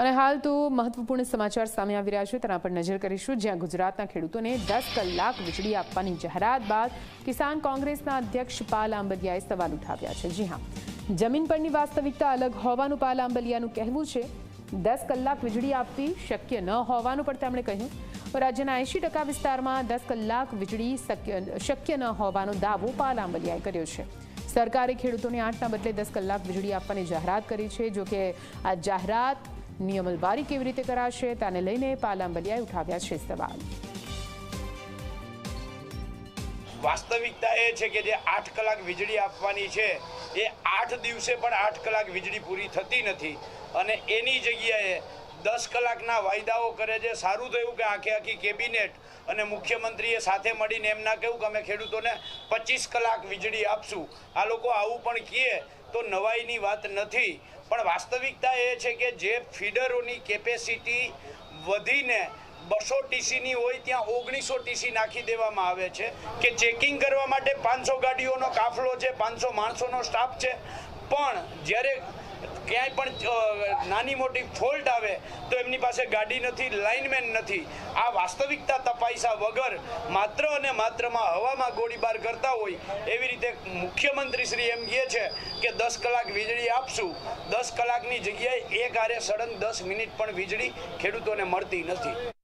અને હાલ તો મહત્વપૂર્ણ સમાચાર સામે આવી રહ્યા છે, તેના પર નજર કરીશું. જ્યાં ગુજરાતના ખેડૂતોને દસ કલાક વીજળી આપવાની જાહેરાત બાદ કિસાન કોંગ્રેસના અધ્યક્ષ પાલ આંબલિયાએ સવાલ ઉઠાવ્યા છે. જી હા, જમીન પરની વાસ્તવિકતા અલગ હોવાનું પાલ આંબલિયાનું કહેવું છે. દસ કલાક વીજળી આપવી શક્ય ન હોવાનું પણ તેમણે કહ્યું. રાજ્યના એંશી ટકા વિસ્તારમાં દસ કલાક વીજળી શક્ય ન હોવાનો દાવો પાલ આંબલિયાએ કર્યો છે. સરકારે ખેડૂતોને આઠના બદલે દસ કલાક વીજળી આપવાની જાહેરાત કરી છે, જોકે આ જાહેરાત ની અમલવારી કેવી રીતે કરાશે તેને લઈને પાલાંબલિયાએ ઉઠાવ્યા છે સવાલ. વાસ્તવિકતા એ છે કે જે આઠ કલાક વીજળી આપવાની છે, એ આઠ દિવસે પણ આઠ કલાક વીજળી પૂરી થતી નથી. અને એની જગ્યાએ દસ કલાકના વાયદાઓ કરે છે. સારું થયું કે આખે આખી કેબિનેટ અને મુખ્યમંત્રીએ સાથે મળીને એમના કહ્યું કે અમે ખેડૂતોને પચીસ કલાક વીજળી આપશું. આ લોકો આવું પણ કહે તો નવાઈની વાત નથી. પણ વાસ્તવિકતા એ છે કે જે ફીડરોની કેપેસિટી વધીને બસો ટીસીની હોય ત્યાં ઓગણીસો ટીસી નાખી દેવામાં આવે છે કે ચેકિંગ કરવા માટે પાંચસો ગાડીઓનો કાફલો છે, પાંચસો માણસોનો સ્ટાફ છે. પણ જ્યારે ક્યાંય પણ નાની મોટી ફોલ્ટ આવે તો એમની પાસે ગાડી નથી, લાઇનમેન નથી. આ વાસ્તવિકતા તપાસ્યા વગર માત્ર અને માત્રમાં હવામાં ગોળીબાર કરતા હોય એવી રીતે મુખ્યમંત્રી શ્રી એમ કહે છે કે દસ કલાક વીજળી આપશું. દસ કલાકની જગ્યાએ એક આરે સડન દસ મિનિટ પણ વીજળી ખેડૂતોને મળતી નથી.